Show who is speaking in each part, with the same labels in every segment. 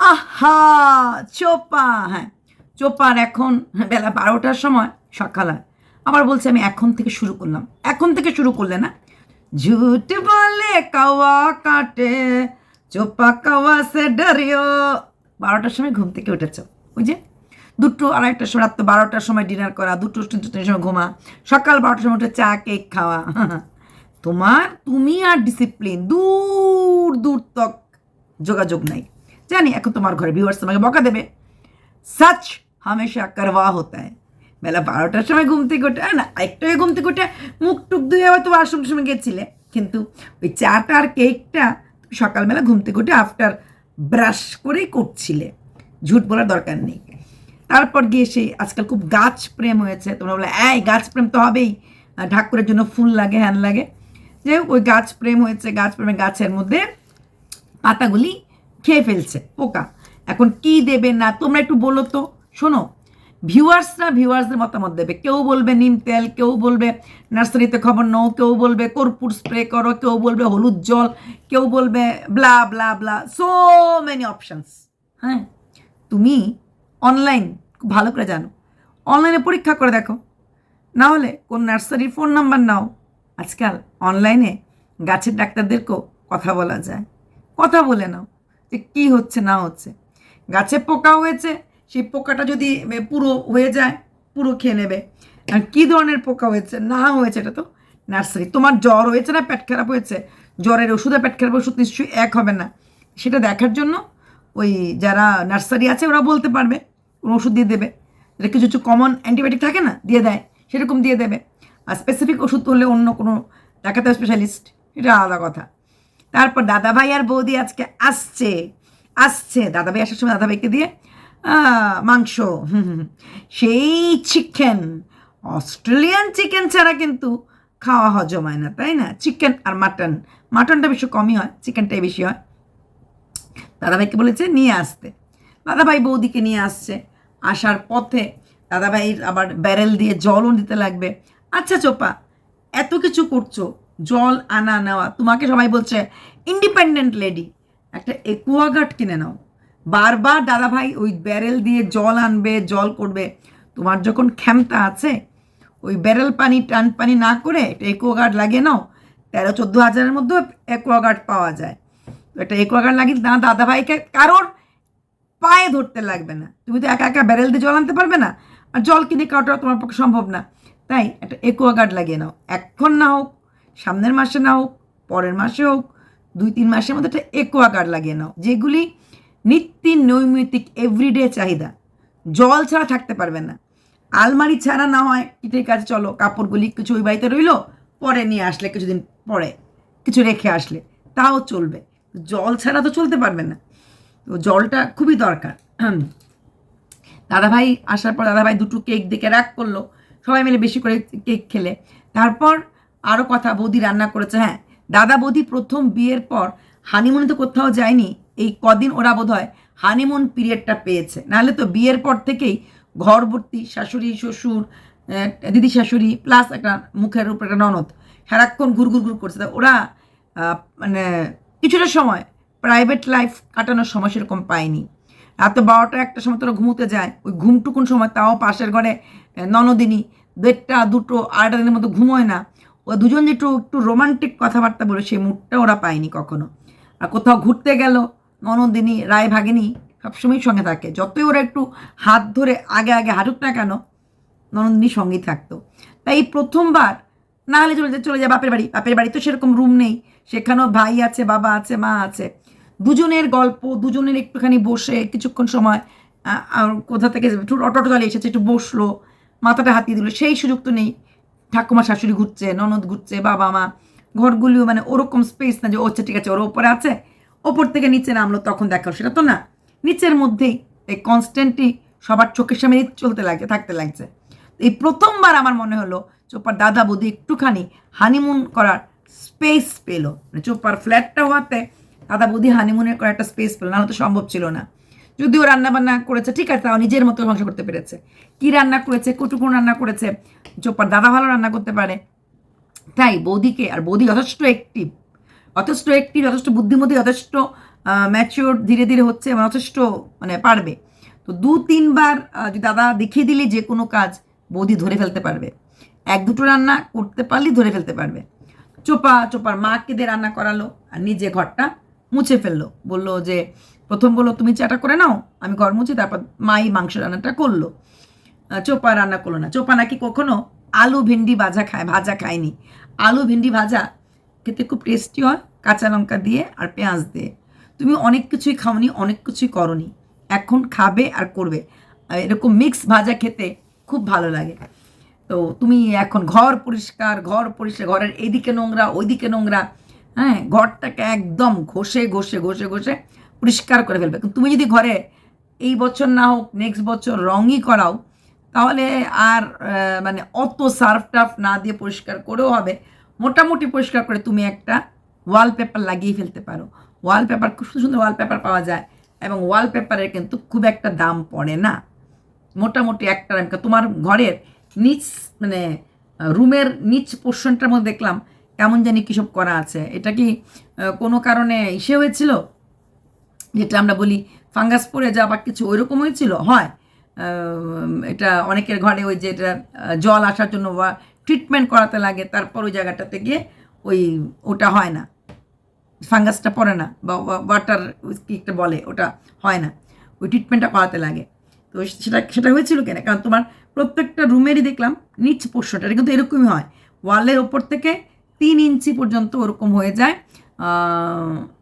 Speaker 1: আহা, চোপা হ্যাঁ। চোপার এখন বেলা বারোটার সময় সকাল হয় আবার বলছে, আমি এখন থেকে শুরু করলাম। এখন থেকে শুরু করলে না? ঝুট বলে কাওয়া কাটে, চোপা কাওয়া সে ডরিও। বারোটার সময় ঘুম থেকে উঠেছ। ওই যে, দুটো আড়াইটার সময়, রাত্র বারোটার সময় ডিনার করা, দুটো তিনটের সময় ঘুমা সকাল বারোটার সময় উঠে চা, কেক খাওয়া। তোমার, তুমি আর ডিসিপ্লিন দূর দূর তক যোগাযোগ নাই। জানি এখন তোমার ঘরে ভিউয়ার্স তোমাকে বকা দেবে। সাচ হামেশা করওয়া হতা বেলা বারোটার সময় ঘুম থেকে ওঠে না একটু ঘুম থেকে ওঠে মুখ টুক ধুয়ে হয়তো ওয়াশরুম সময় গেছিলে। কিন্তু ওই চাটা আর কেকটা সকালবেলা ঘুম থেকে উঠে আফটার ব্রাশ করেই করছিলে। ঝুট বলার দরকার নেই। তারপর গিয়ে সেই আজকাল খুব গাছ প্রেম হয়েছে। তোমরা বলে এই গাছ প্রেম তো হবেই। আহ, ঠাকুরের জন্য ফুল লাগে হ্যান লাগে। যে ওই গাছ প্রেম হয়েছে গাছ প্রেমে গাছের মধ্যে পাতাগুলি খেয়ে ফেলছে পোকা এখন কি দেবে না, তোমরা একটু বলো তো। শোনো, ভিউয়ার্সরা ভিউয়ার্সদের মতামত দেবে। কেউ বলবে নিম তেল, কেউ বলবে নার্সারিতে খবর নাও, কেউ বলবে কর্পূর স্প্রে করো, কেউ বলবে হলুদ জল, কেউ বলবে blah blah blah so many options হ্যাঁ তুমি অনলাইন ভালো করে জানো। অনলাইনে পরীক্ষা করে দেখো। না হলে কোন নার্সারির ফোন নাম্বার নাও। আজকাল অনলাইনে গাছের ডাক্তারদেরকেও কথা বলা যায়। কথা বলে নাও। যে কী হচ্ছে, না হচ্ছে। গাছে পোকা হয়েছে, সেই পোকাটা যদি পুরো হয়ে যায়, পুরো খেয়ে নেবে। আর কী ধরনের পোকা হয়েছে, না হয়েছে এটা তো নার্সারি। তোমার জ্বর হয়েছে না, পেট খারাপ হয়েছে? জ্বরের ওষুধে পেট খারাপ ওষুধ নিশ্চয়ই এক হবে না। সেটা দেখার জন্য ওই যারা নার্সারি আছে, ওরা বলতে পারবে, কোনো ওষুধ দিয়ে দেবে। এটা কিছু কিছু কমন অ্যান্টিবায়োটিক থাকে না, দিয়ে দেয়, সেরকম দিয়ে দেবে। আর স্পেসিফিক ওষুধ হলে অন্য কোনো, দেখাতে স্পেশালিস্ট এটা আলাদা কথা। তারপর দাদাভাই আর বৌদি আজকে আসছে আসছে। দাদাভাই আসার সময় দাদাভাইকে দিয়ে মাংস। সেই চিকেন অস্ট্রেলিয়ান চিকেন ছাড়া কিন্তু খাওয়া হজম হয় না, তাই না? চিকেন আর মাটন মাটনটা বেশি কমই হয় চিকেনটাই বেশি হয়। দাদাভাইকে বলেছে, নিয়ে আসতে। দাদাভাই বৌদিকে নিয়ে আসছে। আসার পথে দাদাভাইয়ের আবার ব্যারেল দিয়ে জলও দিতে লাগবে। আচ্ছা চোপা, এত কিছু করছ জল আনা নেওয়া। তোমাকে সবাই বলছে ইন্ডিপেন্ডেন্ট লেডি একটা একুয়াগার্ড কিনে নাও। বারবার দাদাভাই ওই ব্যারেল দিয়ে জল আনবে, জল করবে। তোমার যখন ক্ষমতা আছে, ওই ব্যারেল পানি, টান পানি না করে একটা একুয়াগার্ড লাগিয়ে নাও, তেরো, চোদ্দ হাজারের মধ্যেও একুয়াগার্ড পাওয়া যায়। তো একটা একুয়াগার্ড লাগিয়ে না, দাদাভাইকে কারোর পায়ে ধরতে লাগবে না। তুমি তো একা একা ব্যারেল দিয়ে জল আনতে পারবে না, আর জল কিনে খাওয়াটা তোমার পক্ষে সম্ভব না। তাই একটা একুয়াগার্ড লাগিয়ে নাও। এখন না হোক সামনের মাসে না হোক পরের মাসে হোক, দুই তিন মাসের মধ্যে একটা একুয়াগার্ড লাগিয়ে নাও, যেগুলি নিত্য নৈমিত্তিক এভরিডে চাহিদা। জল ছাড়া থাকতে পারবে না। আলমারি ছাড়া না হয় কিটের কাছে চলো, কাপড়গুলি কিছু ওই বাড়িতে রইল, পরে নিয়ে আসলে, কিছুদিন পরে কিছু রেখে আসলে, তাও চলবে। জল ছাড়া তো চলতে পারবে না। তো জলটা খুবই দরকার। দাদাভাই আসার পর দাদাভাই দুটো কেক দেখে রাগ করল। সবাই মিলে বেশি করে কেক খেলে। তারপর আরও কথা, বৌদি রান্না করেছে হ্যাঁ। দাদা বৌদি প্রথম বিয়ের পর হানিমুনে তো কোথাও যায়নি, এই কদিন ওরা বোধ হয় হানিমুন পিরিয়ডটা পেয়েছে। নাহলে তো বিয়ের পর থেকেই ঘর ভর্তি শাশুড়ি, শ্বশুর দিদি শাশুড়ি প্লাস একটা মুখের উপর একটা ননদ, সারাক্ষণ ঘুর ঘুর ঘুর করছে। ওরা মানে কিছুটা সময় প্রাইভেট লাইফ কাটানোর সময় সেরকম পায়নি। রাতে বারোটা একটা সময় তোরা ঘুমোতে যায়, ওই ঘুমটুকুন সময় তাও পাশের ঘরে ননদিনী দেড়টা, দুটো আড়াইটা দিনের মতো ঘুমোয় না। ও দুজন যে একটু একটু রোমান্টিক কথাবার্তা বলে, সেই মুডটা ওরা পায়নি কখনো। আর কোথাও ঘুরতে গেল, ননদিনী, রায় ভাগিনী সবসময় সঙ্গে থাকে। যতই ওরা একটু হাত ধরে আগে আগে হাঁটুক না কেন, ননদিনী সঙ্গেই থাকতো। তাই এই প্রথমবার না হলে চলে চলে যায় বাপের বাড়ি। বাপের বাড়ি তো সেরকম রুম নেই। সেখানেও ভাই আছে, বাবা আছে, মা আছে। দুজনের গল্প, দুজনের একটুখানি বসে কিছুক্ষণ সময় কোথা থেকে একটু অটো চলে এসেছে, একটু বসল, মাথাটা হাতিয়ে দিল, সেই সুযোগ তো নেই। ঠাকুমা শাশুড়ি ঘুরছে, ননদ ঘুরছে, বাবা মা, ঘরগুলিও মানে ওরকম স্পেস না যে ও আচ্ছা ঠিক আছে, ওর ওপরে আছে, ওপর থেকে নিচে নামলো, তখন দেখাও। সেটা তো না। নিচের মধ্যেই এই কনস্ট্যান্টলি সবার চোখের সামনে চলতে লাগছে থাকতে লাগছে। এই প্রথমবার আমার মনে হলো চোপার দাদা বৌদি একটুখানি হানিমুন করার স্পেস পেল। মানে চোপার ফ্ল্যাটটা হওয়াতে দাদা বৌদি হানিমুনের করার একটা স্পেস পেল না তো সম্ভব ছিল না। যদিও রান্না বান্না করেছে, ঠিক আছে, তাও নিজের মতো ধ্বংস করতে পেরেছে। কি রান্না করেছে কটুকুন রান্না করেছে চোপার দাদা ভালো রান্না করতে পারে। তাই বৌদিকে, আর বৌদি যথেষ্ট অ্যাক্টিভ যথেষ্ট অ্যাক্টিভ যথেষ্ট বুদ্ধিমতী, যথেষ্ট ম্যাচিওর ধীরে ধীরে হচ্ছে যথেষ্ট মানে পারবে। তো দু, তিনবার যদি দাদা দেখিয়ে দিলে যে কোনো কাজ, বৌদি ধরে ফেলতে পারবে। এক, দুটো রান্না করতে পারলেই ধরে ফেলতে পারবে। চোপা, চোপার মাকে দিয়ে রান্না করালো, আর নিজে ঘরটা মুছে ফেলল। বলল যে প্রথম বলল, তুমি চাটা করে নাও। আমি ঘর মুছি তারপর মাই মাংস রান্নাটা করল। চোপা রান্না করল না। চোপা নাকি কখনো আলু ভেন্ডি ভাজা খায়, ভাজা খায়নি। আলু ভেন্ডি ভাজা খেতে খুব টেস্টি হয়, কাঁচা লঙ্কা দিয়ে আর পেঁয়াজ দিয়ে। তুমি অনেক কিছুই খাওনি, অনেক কিছুই করনি। এখন খাবে আর করবে। এরকম মিক্স ভাজা খেতে খুব ভালো লাগে। তো তুমি এখন ঘর পরিষ্কার ঘর পরিষ্কার, ঘরের এইদিকে নোংরা, ওইদিকে নোংরা হ্যাঁ ঘরটাকে একদম ঘষে ঘষে ঘষে ঘষে পরিষ্কার করে ফেলবে। তুমি যদি ঘরে এই বছর না হোক নেক্সট বছর রঙই করাও, তাহলে আর মানে অত সার্ফ টাফ না দিয়ে পরিষ্কার করেও হবে। মোটামুটি পরিষ্কার করে তুমি একটা ওয়ালপেপার লাগিয়ে ফেলতে পারো। ওয়ালপেপার খুব সুন্দর সুন্দর ওয়ালপেপার পাওয়া যায় এবং ওয়ালপেপারের কিন্তু খুব একটা দাম পড়ে না। মোটামুটি একটা তোমার ঘরের নিচ মানে রুমের নিচ পোর্শনটার মধ্যে দেখলাম কেমন জানি কী সব করা আছে। এটা কি কোনো কারণে ইসে হয়েছিল? যেটা আমরা বলি ফাঙ্গাস পড়ে যাওয়া বা কিছু ওইরকম হয়েছিল হয়। এটা অনেকের ঘরে ওই যে এটা জল আসার জন্য বা ট্রিটমেন্ট করাতে লাগে, তারপর ওই জায়গাটাতে গিয়ে ওই ওটা হয় না। ফাঙ্গাসটা পড়ে না বা ওয়াটার কি একটা বলে, ওটা হয় না। ওই ট্রিটমেন্টটা করাতে লাগে। তো সেটা সেটা হয়েছিল কেন? কারণ তোমার প্রত্যেকটা রুমেরই দেখলাম নিচ পোষ্যটা এটা কিন্তু এরকমই হয়। ওয়ালের ওপর থেকে তিন ইঞ্চি পর্যন্ত ওরকম হয়ে যায়।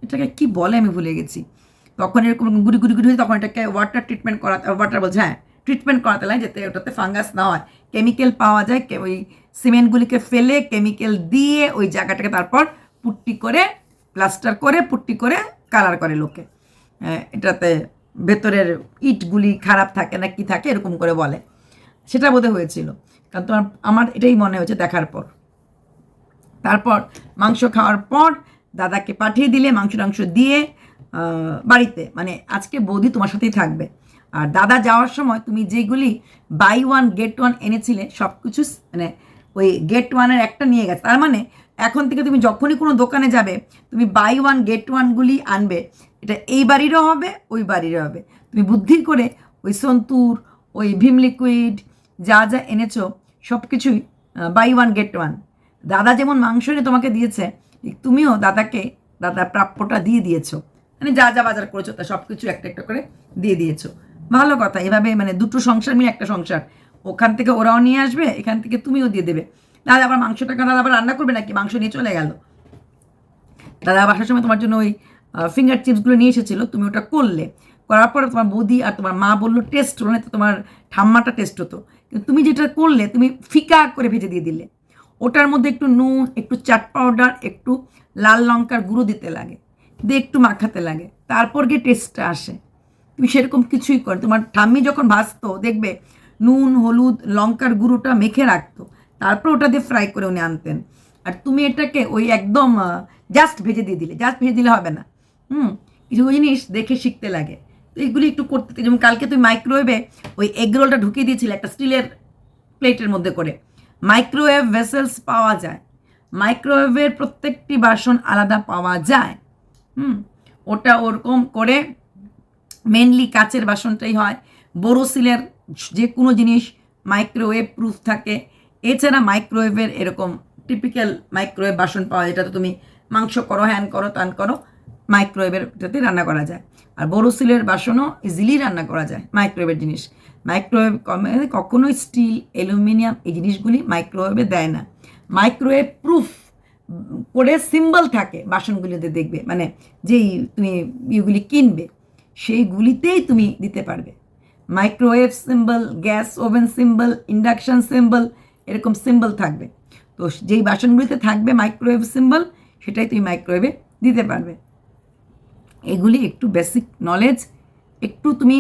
Speaker 1: এটাকে কি বলে আমি ভুলে গেছি। তখন এরকম গুড়ি গুড়ি গুড়ি হয়ে তখন এটাকে ওয়াটার ট্রিটমেন্ট করাতে ওয়াটার বলছে হ্যাঁ ট্রিটমেন্ট করাতে লাগে যাতে ওটাতে ফাঙ্গাস না হয়। কেমিক্যাল পাওয়া যায় ওই সিমেন্টগুলিকে ফেলে কেমিক্যাল দিয়ে ওই জায়গাটাকে তারপর পুট্টি করে প্লাস্টার করে পুট্টি করে কালার করে লোকে। আহ, এটাতে ভেতরের ইটগুলি খারাপ থাকে না কি থাকে এরকম করে বলে। সেটা বোধহয় হয়েছিল। কারণ তোমার আমার এটাই মনে হয়েছে দেখার পর। তারপর মাংস খাওয়ার পর দাদাকে পাঠিয়ে দিলে মাংস টাংস দিয়ে বাড়িতে মানে আজকে বৌদি তোমার সাথেই থাকবে। আর দাদা যাওয়ার সময় তুমি যেগুলি বাই ওয়ান গেট ওয়ান এনেছিলে সব কিছু মানে ওই গেট ওয়ানের একটা নিয়ে গেছে। তার মানে এখন থেকে তুমি যখনই কোনো দোকানে যাবে, তুমি বাই ওয়ান গেট ওয়ানগুলি আনবে। এটা এই বাড়িরও হবে, ওই বাড়িরও হবে। তুমি বুদ্ধি করে ওই সন্তুর, ওই ভীম লিকুইড যা যা এনেছো সব কিছুই বাই ওয়ান গেট ওয়ান দাদা যেমন মাংস এনে তোমাকে দিয়েছে তুমিও দাদাকে দাদা প্রাপ্যটা দিয়ে দিয়েছ। মানে যা যা বাজার করেছ তা সব কিছু একটা একটা করে দিয়ে দিয়েছ। ভালো কথা, এভাবে মানে দুটো সংসার মিলে একটা সংসার। ওখান থেকে ওরাও নিয়ে আসবে, এখান থেকে তুমিও দিয়ে দেবে। দাদা আবার মাংসটাকে দাদা আবার রান্না করবে নাকি? মাংস নিয়ে চলে গেল। দাদা বাসার সময় তোমার জন্য ওই ফিঙ্গার চিপসগুলো নিয়ে এসেছিল, তুমি ওটা করলে। করার পরে তোমার বৌদি আর তোমার মা বলল টেস্ট হলো তো তোমার ঠাম্মাটা টেস্ট হতো। কিন্তু তুমি যেটা করলে, তুমি ফিকা করে ভেজে দিয়ে দিলে। ওটার মধ্যে একটু নুন, একটু চাট পাউডার একটু লাল লঙ্কার গুঁড়ো দিতে লাগে। দিয়ে একটু মাখাতে লাগে, তারপর গিয়ে টেস্টটা আসে। তুমি সেরকম কিছুই করো, তোমার ঠাম্মি যখন ভাজতো, দেখবে নুন, হলুদ, লঙ্কার গুঁড়োটা মেখে রাখতো, তারপর ওটা দিয়ে ফ্রাই করে উনি আনতেন। আর তুমি এটাকে ওই একদম জাস্ট ভেজে দিয়ে দিলে জাস্ট ভেজে দিলে হবে না। হুম, কিছু জিনিস দেখে শিখতে লাগে। তো এইগুলি একটু করতে যেমন কালকে তুমি মাইক্রোওয়েভে ওই এগ রোলটা ঢুকিয়ে দিয়েছিলে, একটা স্টিলের প্লেটের মধ্যে করে। মাইক্রোওয়েভ ভেসেলস পাওয়া যায়। মাইক্রোওয়েভের প্রত্যেকটি বাসন আলাদা পাওয়া যায়। হুম, ওটা ওরকম করে মেনলি কাচের বাসনটাই হয়। বোরোসিলের যে কোনো জিনিস মাইক্রোওয়েভ প্রুফ থাকে। এছাড়া মাইক্রোওয়েভের এরকম টিপিক্যাল মাইক্রোওয়েভ বাসন পাওয়া যায়, যেটাতে তুমি মাংস করো হ্যান করো তান করো মাইক্রোওয়েভের এটাতে রান্না করা যায়। আর বোরোসিলের বাসনও ইজিলি রান্না করা যায় মাইক্রোওয়েভের জিনিস। মাইক্রোওয়েভ কখনোই স্টিল অ্যালুমিনিয়াম এই জিনিসগুলি মাইক্রোওয়েভে দেয় না। মাইক্রোওয়েভ প্রুফ করে সিম্বল থাকে বাসনগুলিতে দেখবে মানে যেই তুমি ইয়েগুলি কিনবে, সেইগুলিতেই তুমি দিতে পারবে। Microwave symbol gas oven symbol induction symbol এরকম সিম্বল থাকবে। তো যেই বাসনগুলিতে থাকবে মাইক্রোওয়েভ সিম্বল সেটাই তুমি মাইক্রোওয়েভে দিতে পারবে। এগুলি একটু বেসিক নলেজ একটু তুমি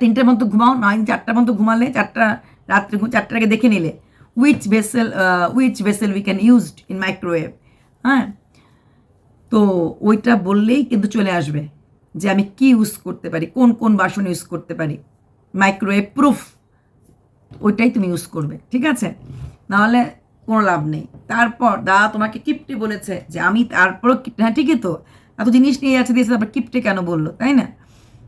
Speaker 1: তিনটের মতো ঘুমাও, নয়, চারটার মতো ঘুমালে, চারটা, রাত্রে চারটার আগে দেখে নিলে which vessel which vessel we can used in microwave হ্যাঁ? তো ওইটা বললেই কিন্তু চলে আসবে যে আমি কি ইউজ করতে পারি, কোন কোন বাসন ইউজ করতে পারি। মাইক্রোওয়েভ প্রুফ ওইটাই তুমি ইউজ করবে, ঠিক আছে? নাহলে কোনো লাভ নেই। তারপর দাদা তোমাকে কিপটি বলেছে যে আমি তারপরও কিপ- হ্যাঁ ঠিকই তো। এত জিনিস নিয়ে যাচ্ছে, দিয়েছে, তারপর কিপটে কেন বলল, তাই না?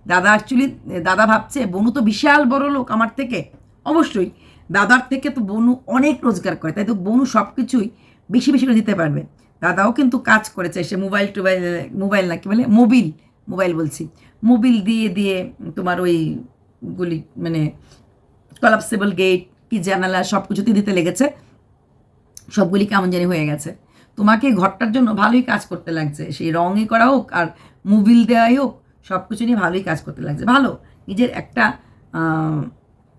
Speaker 1: দাদা অ্যাকচুয়ালি দাদা ভাবছে, বনু তো বিশাল বড় লোক আমার থেকে। অবশ্যই, দাদার থেকে তো বনু অনেক রোজগার করে, তাই তো বনু সব কিছুই বেশি বেশি করে দিতে পারবে। দাদাও কিন্তু কাজ করেছে, সে মোবাইল টোবাইল মোবাইল না কি বলে মোবিল মোবাইল বলছি। মোবিল দিয়ে দিয়ে তোমার ওইগুলি মানে কলাপসেবল গেট কি জানালা সব কিছুতে দিতে লেগেছে। সবগুলি কেমন জানি হয়ে গেছে। তোমাকে ঘরটার জন্য ভালোই কাজ করতে লাগছে। সেই রঙই করা হোক আর মুবিল দেওয়াই হোক সব কিছু নিয়ে ভালোই কাজ করতে লাগছে। ভালো, নিজের একটা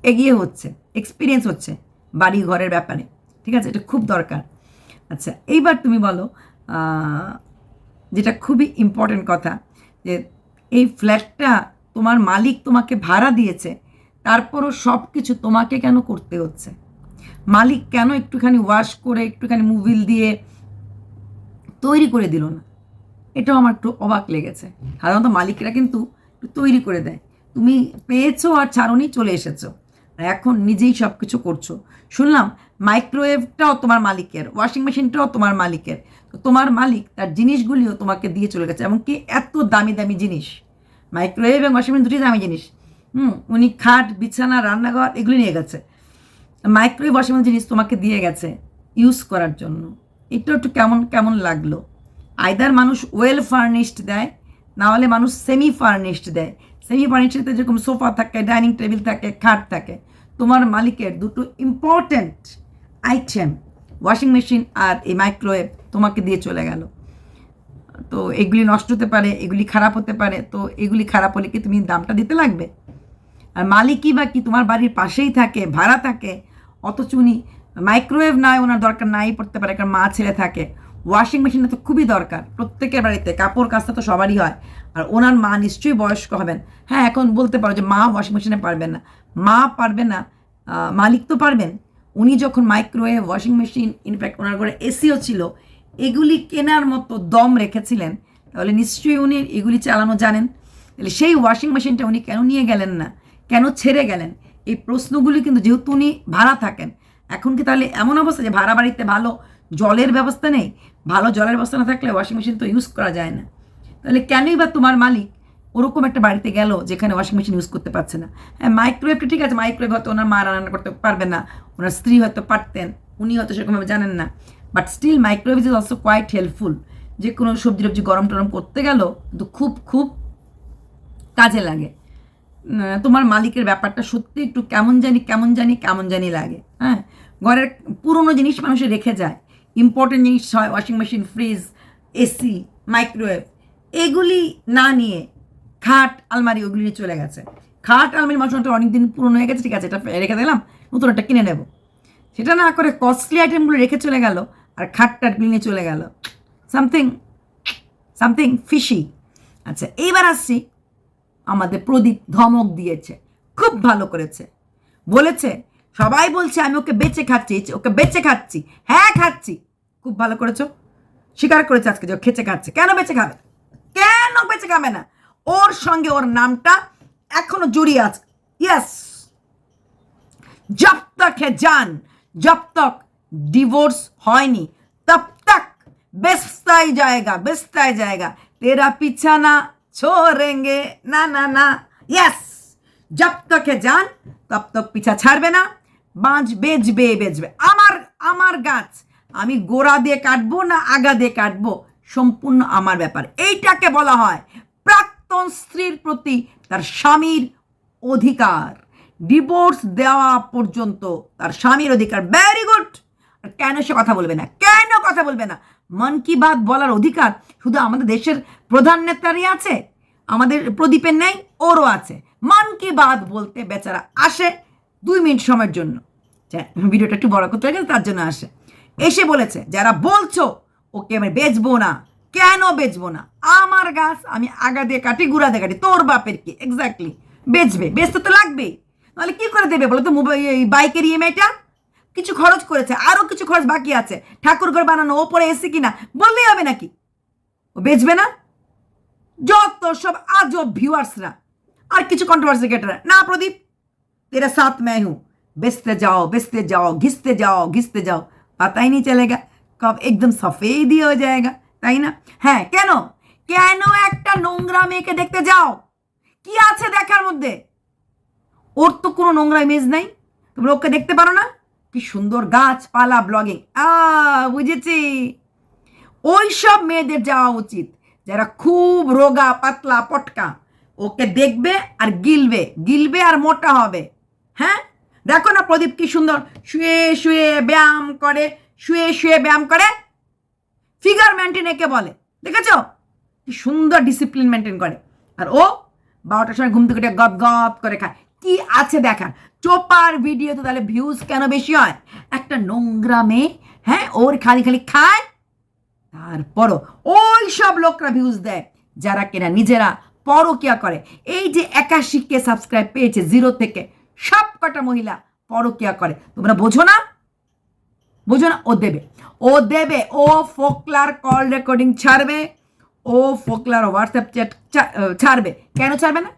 Speaker 1: এগিয়ে হচ্ছে এক্সপিরিয়েন্স হচ্ছে বাড়ি ঘরের ব্যাপারে। ঠিক আছে? এটা খুব দরকার। আচ্ছা এইবার তুমি বলো যেটা খুবই ইম্পর্টেন্ট কথা, যে এই ফ্ল্যাটটা তোমার মালিক তোমাকে ভাড়া দিয়েছে, তারপরও সব কিছু তোমাকে কেন করতে হচ্ছে? মালিক কেন একটুখানি ওয়াশ করে, একটুখানি মুভিল দিয়ে তৈরি করে দিল না? এটাও আমার একটু অবাক লেগেছে। সাধারণত মালিকরা কিন্তু তৈরি করে দেয়। তুমি পেয়েছ আর ছাড়নি, চলে এসেছ। এখন নিজেই সব কিছু করছ। শুনলাম মাইক্রোওয়েভটাও তোমার মালিকের ওয়াশিং মেশিনটাও তোমার মালিকের। তো তোমার মালিক তার জিনিসগুলিও তোমাকে দিয়ে চলে গেছে, এমনকি এত দামি দামি জিনিস। মাইক্রোওয়েভ এবং ওয়াশিং মেশিন দুটি দামি জিনিস। হুম, উনি খাট, বিছানা, রান্নাঘর, এগুলি নিয়ে গেছে। মাইক্রোওয়েভ ওয়াশিং মেশিন জিনিস তোমাকে দিয়ে গেছে ইউজ করার জন্য। এটা একটু কেমন কেমন লাগল? আইদার মানুষ ওয়েল ফার্নিশড দেয়, না হলে মানুষ সেমি ফার্নিশড দেয়। সেমি ফার্নিশডে যেরকম সোফা থাকে ডাইনিং টেবিল থাকে, খাট থাকে। তোমার মালিকের দুটো ইম্পর্ট্যান্ট আইটেম ওয়াশিং মেশিন আর এই মাইক্রোওয়েভ তোমাকে দিয়ে চলে গেল। তো এগুলি নষ্ট হতে পারে, এগুলি খারাপ হতে পারে, তো এগুলি খারাপ হলে কি তুমি দামটা দিতে লাগবে? আর মালিকই বা কি তোমার বাড়ির পাশেই থাকে, ভাড়া থাকে, অথচ উনি মাইক্রোওয়েভ নয়, ওনার দরকার নাই পড়তে পারে, কারণ মা ছেলে থাকে। ওয়াশিং মেশিনটা তো খুবই দরকার। প্রত্যেকের বাড়িতে কাপড় কাচতে তো সবারই হয়। আর ওনার মা নিশ্চয়ই বয়স্ক হবেন। হ্যাঁ এখন বলতে পারো যে মা ওয়াশিং মেশিনে পারবেন না। মা পারবে না মালিক তো পারবেন। উনি যখন microwave washing machine in fact ওনার ঘরে এসিও ছিল, এগুলি কেনার মতো দম রেখেছিলেন, তাহলে নিশ্চয়ই উনি এগুলি চালানো জানেন। তাহলে সেই ওয়াশিং মেশিনটা উনি কেন নিয়ে গেলেন না? কেন ছেড়ে গেলেন? এই প্রশ্নগুলি কিন্তু যেহেতু উনি ভাড়া থাকেন, এখন কি তাহলে এমন অবস্থা যে ভাড়া বাড়িতে ভালো জলের ব্যবস্থা নেই। ভালো জলের ব্যবস্থা না থাকলে ওয়াশিং মেশিন তো ইউজ করা যায় না। তাহলে কেনই বা তোমার মালিক ওরকম একটা বাড়িতে গেল যেখানে ওয়াশিং মেশিন ইউজ করতে পারছে না? হ্যাঁ মাইক্রোওয়েভটা ঠিক আছে মাইক্রোওয়েভ হয়তো ওনার মা রান্না করতে পারবে না, ওনার স্ত্রী হয়তো পারতেন, উনি হয়তো সেরকমভাবে জানেন না। But still microwave is also quite helpful যে কোনো সবজি টবজি গরম টরম করতে গেল, কিন্তু খুব খুব কাজে লাগে। তোমার মালিকের ব্যাপারটা সত্যি একটু কেমন জানি কেমন জানি কেমন জানি লাগে। হ্যাঁ ঘরের পুরনো জিনিস মানুষে রেখে যায়। ইম্পর্টেন্ট জিনিস হয় washing machine fridge AC microwave এগুলি না নিয়ে খাট, আলমারি ওগুলি নিয়ে চলে গেছে। খাট, আলমারি মানুষটা অনেকদিন পুরনো হয়ে গেছে, ঠিক আছে, এটা রেখে দিলাম, নতুন একটা কিনে নেব। সেটা না করে কস্টলি আইটেমগুলো রেখে চলে গেল, আর খাট টাটগুলি নিয়ে চলে গেল। সামথিং সামথিং ফিশি আচ্ছা এইবার আসছি, আমাদের প্রদীপ ধমক দিয়েছে, খুব ভালো করেছে। বলেছে, সবাই বলছে আমি ওকে বেঁচে খাচ্ছি ওকে বেঁচে খাচ্ছি হ্যাঁ খাচ্ছি। খুব ভালো করেছ। স্বীকার করেছে আজকে যে খেচে খাচ্ছে। কেন বেঁচে খাবে? কেন বেঁচে খাবে না? ওর সঙ্গে ওর নামটা এখনও জড়িয়ে আছে। ইয়াস জব তক হে জান, জব তক ডিভোর্স হয়নি। তব তক বেস্তাই জায়গা বেস্তাই জায়গা তেরা পিছানা ছোড়েঙ্গে, না না না। ইয়াস জব তক হে জান, তব তক পিছা ছাড়বে না। বাঁচবে, বেঁচবে বেঁচবে। আমার আমার গাছ। আমি গোড়া দিয়ে কাটবো না আগা দিয়ে কাটবো? সম্পূর্ণ আমার ব্যাপার। এইটাকে বলা হয় প্রাক্তন স্ত্রীর প্রতি তার স্বামীর অধিকার। ডিভোর্স দেওয়া পর্যন্ত তার স্বামীর অধিকার। ভেরি গুড আর কেন সে কথা বলবে না? কেন কথা বলবে না? মন কি বাত বলার অধিকার শুধু আমাদের দেশের প্রধান নেতারই আছে? আমাদের প্রদীপের নেই, ওরও আছে। মন কি বাত বলতে বেচারা আসে দুই মিনিট সময়ের জন্য। ভিডিওটা একটু বড় করতে গেছে তার জন্য আসে। এসে বলেছে, যারা বলছো, ওকে আমি বেচবো না। কেন বেচবো না? আমার গাছ আমি আগা দিয়ে কাটি, গুড়া দিয়ে কাটি, তোর বাপের কি? এক্স্যাক্টলি বেচবে, বেচতে তো লাগবেই। নাহলে কী করে দেবে বলো তো? মোবাইল বাইকের ইএমআইটা? কিছু খরচ করেছে আরও কিছু খরচ বাকি আছে। ঠাকুর ঘর বানানো, ওপরে কি না বললেই হবে নাকি? ও বেচবে না? যত সব আজব ভিউয়ার্সরা আর কিছু কন্ট্রোভার্সি ক্রিয়েটাররা না প্রদীপ তেরা সাত মেয়ে হু বেচতে যাও বেচতে যাও, ঘিসতে যাও ঘিসতে যাও। पता ही नहीं चलेगा कब एकदम सफ़ेद ही हो जाएगा তাই না হ্যাঁ কেন কেন নোংরা মেয়েকে দেখতে যাও কি আছে দেখার মধ্যে ওর তো কোনো নোংরা ইমেজ নাই তোমরা ওকে দেখতে পারো না কি সুন্দর গাছপালা ব্লগিং আ বুঝেছি ওই সব মেয়েদের যাওয়া উচিত যারা খুব রোগা পাতলা পটকা ওকে দেখবে আর গিলবে গিলবে আর মোটা হবে হ্যাঁ দেখো না প্রদীপ কি সুন্দর। শুয়ে শুয়ে ব্যায়াম করে, শুয়ে শুয়ে ব্যায়াম করে। ফিগার মেনটেন একে বলে। দেখেছ? কি সুন্দর ডিসিপ্লিন মেনটেন করে। আর ও বারোটার সময় ঘুম থেকে গপ গপ করে খায়। কি আছে দেখার? চোপার ভিডিও তো তাহলে ভিউজ কেন বেশি হয়? একটা নোংরা মেয়ে হ্যাঁ ওর খালি খালি খায়। তারপরও ওই সব লোকরা ভিউজ দেয়, যারা কিনা নিজেরা পরকিয়া করে। এই যে একাশি কে সাবস্ক্রাইব পেয়েছে জিরো থেকে সব কটা মহিলা পরকিয়া করে। তোমরা বোঝো না? বোঝো না? ও দেবে। ও দেবে। ও ফোকলার কল রেকর্ডিং ছাড়বে। ও ফোকলার হোয়াটসঅ্যাপ চ্যাট ছাড়বে। কেন ছাড়বে না?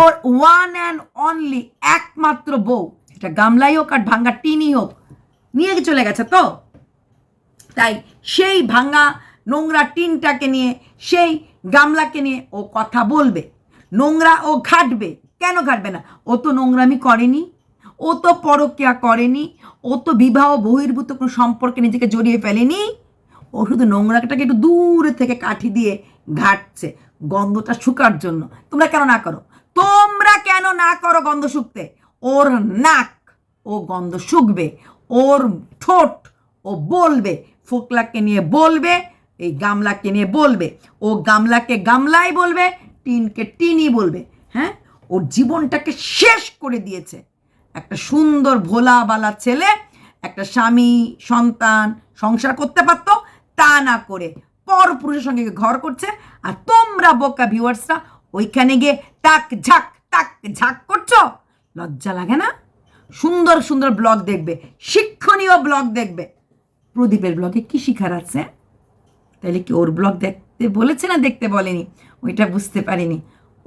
Speaker 1: ওর ওয়ান অ্যান্ড অনলি একমাত্র বউ এটা গামলাই হোক আর ভাঙ্গা টিনই হোক, নিয়ে চলে গেছে তো? তাই সেই ভাঙা নোংরা টিনটাকে নিয়ে, সেই গামলাকে নিয়ে ও কথা বলবে। নোংরা ও ঘাটবে। কেন ঘাটবে না? ও তো নোংরামি করেনি, ও তো পরকিয়া করেনি, ও তো বিবাহ বহির্ভূত কোনো সম্পর্কে নিজেকে জড়িয়ে ফেলেনি। ও শুধু নোংরাটাকে একটু দূরে থেকে কাঠি দিয়ে ঘাটছে গন্ধটা শুকার জন্য। তোমরা কেন না করো? তোমরা কেন না করো গন্ধ শুকতে? ওর নাক, ও গন্ধ শুকবে, ওর ঠোঁট, ও বলবে, ফোকলাকে নিয়ে বলবে, এই গামলাকে নিয়ে বলবে, ও গামলাকে গামলাই বলবে, টিনকে টিনই বলবে হ্যাঁ? ওর জীবনটাকে শেষ করে দিয়েছে। একটা সুন্দর ভোলাবালা ছেলে, একটা স্বামী, সন্তান সংসার করতে পারতো, তা না করে পর পুরুষের সঙ্গে ঘর করছে। আর তোমরা বোকা ভিউয়ার্সরা ওইখানে গিয়ে তাক ঝাক তাক ঝাক করছ? লজ্জা লাগে না? সুন্দর সুন্দর ব্লগ দেখবে। শিক্ষণীয় ব্লগ দেখবে। প্রদীপের ব্লগে কি শিখার আছে? তাহলে কি ওর ব্লগ দেখতে বলেছে না দেখতে বলেনি? ওইটা বুঝতে পারিনি।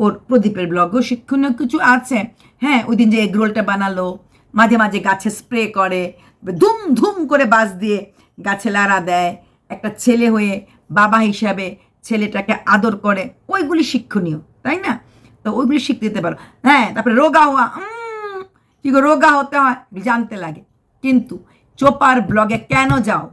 Speaker 1: ওর প্রদীপের ব্লগও শিক্ষণীয় কিছু আছে। হ্যাঁ ওই দিন যে এগ রোলটা বানালো, মাঝে মাঝে গাছে স্প্রে করে, ধুম ধুম করে বাস দিয়ে গাছে লাড়া দেয়। একটা ছেলে হয়ে বাবা হিসাবে ছেলেটাকে আদর করে, ওইগুলি শিক্ষণীয়, তাই না? তো ওইগুলি শিখতে দিতে পারো। হ্যাঁ তারপরে রোগা হওয়া কি রোগা হতে হয় জানতে লাগে। কিন্তু চোপার ব্লগে কেন যাও?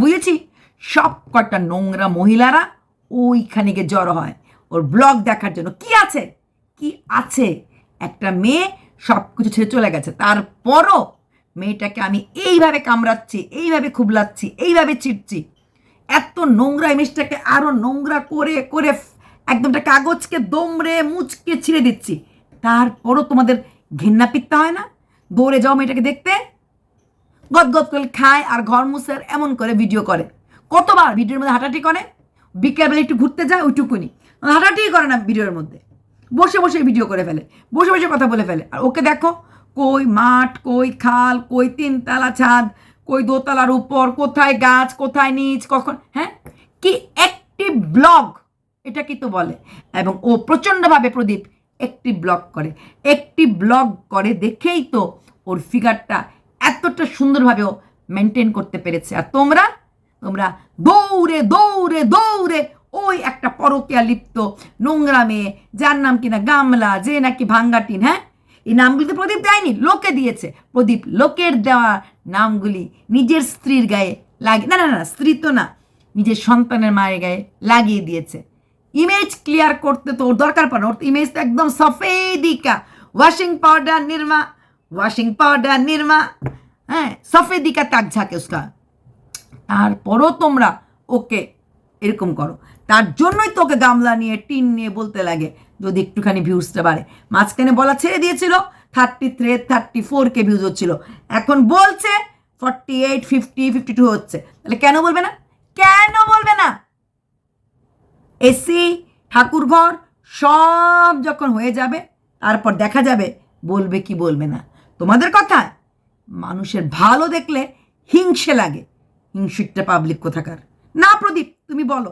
Speaker 1: বুঝেছি? সব কটা নোংরা মহিলারা ওইখানে গিয়ে জড়ো হয়। ওর ব্লগ দেখার জন্য। কি আছে? কি আছে? একটা মেয়ে সব কিছু ছেড়ে চলে গেছে। তারপরও মেয়েটাকে আমি এইভাবে কামড়াচ্ছি, এইভাবে খুবলাচ্ছি, এইভাবে চিটছি এত নোংরা ইমেজটাকে আরও নোংরা করে করে ফ- একদম একটা কাগজকে দমড়ে, মুচকে ছিঁড়ে দিচ্ছি। তারপরও তোমাদের ঘৃণা পিত্তা হয় না? দৌড়ে যাও মেয়েটাকে দেখতে। গদগদ করে খায় আর ঘর মুছার এমন করে ভিডিও করে। কতবার ভিডিওর মধ্যে হাঁটাহাঁটি করে। বিকেলবেলা একটু ঘুরতে যায়, ওইটুকুনি। হাঁটাহাঁটি করে না ভিডিওর মধ্যে। বসে বসে ভিডিও করে ফেলে, বসে বসে কথা বলে ফেলে। আর ওকে দেখো, কই মাঠ, কই খাল, কই তিনতলা ছাদ, কই দোতলার উপর, কোথায় গাছ, কোথায় নিচ, কখন হ্যাঁ? কি একটি ব্লগ, এটা কি তো বলে। এবং ও প্রচণ্ডভাবে প্রদীপ একটি ব্লগ করে। একটি ব্লগ করে দেখেই তো ওর ফিগারটা এতটা সুন্দরভাবে ও মেনটেন করতে পেরেছে। আর তোমরা তোমরা দৌড়ে দৌড়ে দৌড়ে ওই একটা পরকিয়া লিপ্ত নোংরা মেয়ে, যার নাম কিনা গামলা, যে নাকি ভাঙ্গাটিন হ্যাঁ? এই নামগুলি তো প্রদীপ দেয়নি, লোকে দিয়েছে। প্রদীপ লোকের দেওয়া নামগুলি নিজের স্ত্রীর গায়ে লাগে না না না, স্ত্রী তো না, নিজের সন্তানের মায়ের গায়ে লাগিয়ে দিয়েছে। ইমেজ ক্লিয়ার করতে তো ওর দরকার পড়ে। ওর ইমেজ তো একদম সফেদিকা। Washing powder Nirma, washing powder Nirma হ্যাঁ সফেদিকা তাক ঝাঁকে তারপরও তোমরা ওকে এরকম করো। তার জন্যই তোকে গামলা নিয়ে, টিন নিয়ে বলতে লাগে, যদি একটুখানি ভিউজটা বাড়ে। মাঝখানে বলা ছেড়ে দিয়েছিল thirty three thirty four K views হচ্ছিল। এখন বলছে forty eight fifty fifty two হচ্ছে। তাহলে কেন বলবে না? কেন বলবে না? এসি ঠাকুরঘর, সব যখন হয়ে যাবে, তারপর দেখা যাবে, বলবে কি বলবে না। তোমাদের কথা মানুষের ভালো দেখলে হিংসে লাগে। হিংসিকটা পাবলিক কোথাকার? না প্রদীপ, তুমি বলো।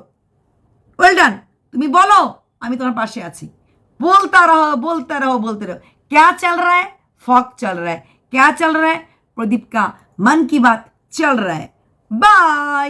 Speaker 1: ওয়েল ডান তুমি বলো আমি তোমার পাশে আছি बोलता रहो बोलता रहो बोलते रहो क्या चल रहा है फॉक चल रहा है क्या चल रहा है प्रदीप का मन की बात चल रहा है बाय